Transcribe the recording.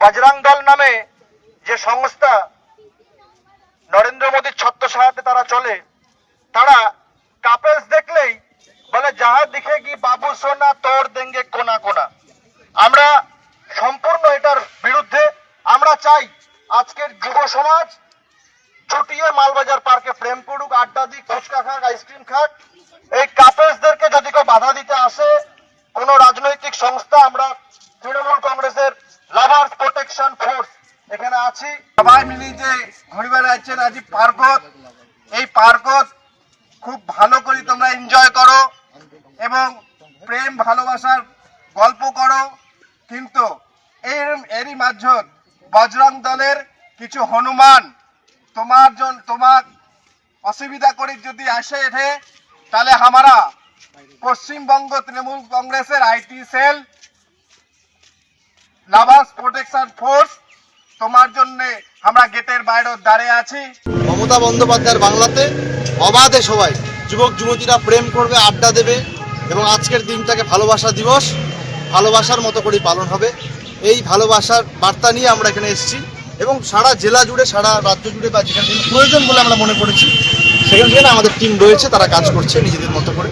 বজরং দল নামে যে সংস্থা নরেন্দ্র মোদীর ছত্রছায়াতে তারা চলে, তারা কাপেলস দেখলেই বলে, যাহা দিখে কি বাবু সোনা, তোর দেঙ্গে কোনা কোনা। আমরা সম্পূর্ণ এটার বিরুদ্ধে, আমরা চাই আজকের যুব সমাজ ছুটিয়ে মালবাজার পার্কে প্রেম করুক, আড্ডা দিক, ফুচকা খাক, আইসক্রিম খাক। এই কাপেলসদেরকে যদি কেউ বাধা দিতে আসে, কোন রাজনৈতিক সংস্থা আমরা তৃণমূল কংগ্রেসের লাভার্স প্রোটেকশন ফোর্স এখানে আছি। সবাই মিলে যে ঘুরে বেড়াচ্ছেন আজি পার্কত এই পার্কত খুব ভালো করে তোমরা এনজয় করো এবং প্রেম, ভালোবাসার গল্প করো। কিন্তু এর, এরই মাঝত বজরং দলের কিছু হনুমান তোমার জন, তোমার অসুবিধা করে যদি আসে এঠে, তাহলে হামারা পশ্চিমবঙ্গ তৃণমূল কংগ্রেসের IT cell lovers protection force তোমার জন্য আমরা গেটের বাইরে দাঁড়িয়ে আছি। মমতা বন্দ্যোপাধ্যায়ের বাংলাতে অবাধে সবাই যুবক, যুবতীরা প্রেম করবে, আড্ডা দেবে এবং আজকের দিনটাকে ভালোবাসা দিবস, ভালোবাসার মতো করেই পালন হবে। এই ভালোবাসার বার্তা নিয়ে আমরা এখানে এসেছি এবং সারা জেলা জুড়ে, সারা রাজ্য জুড়ে বা যেখানে প্রয়োজন বলে আমরা মনে করেছি, সেখানে সেখানে আমাদের টিম রয়েছে, তারা কাজ করছে নিজেদের মতো করে।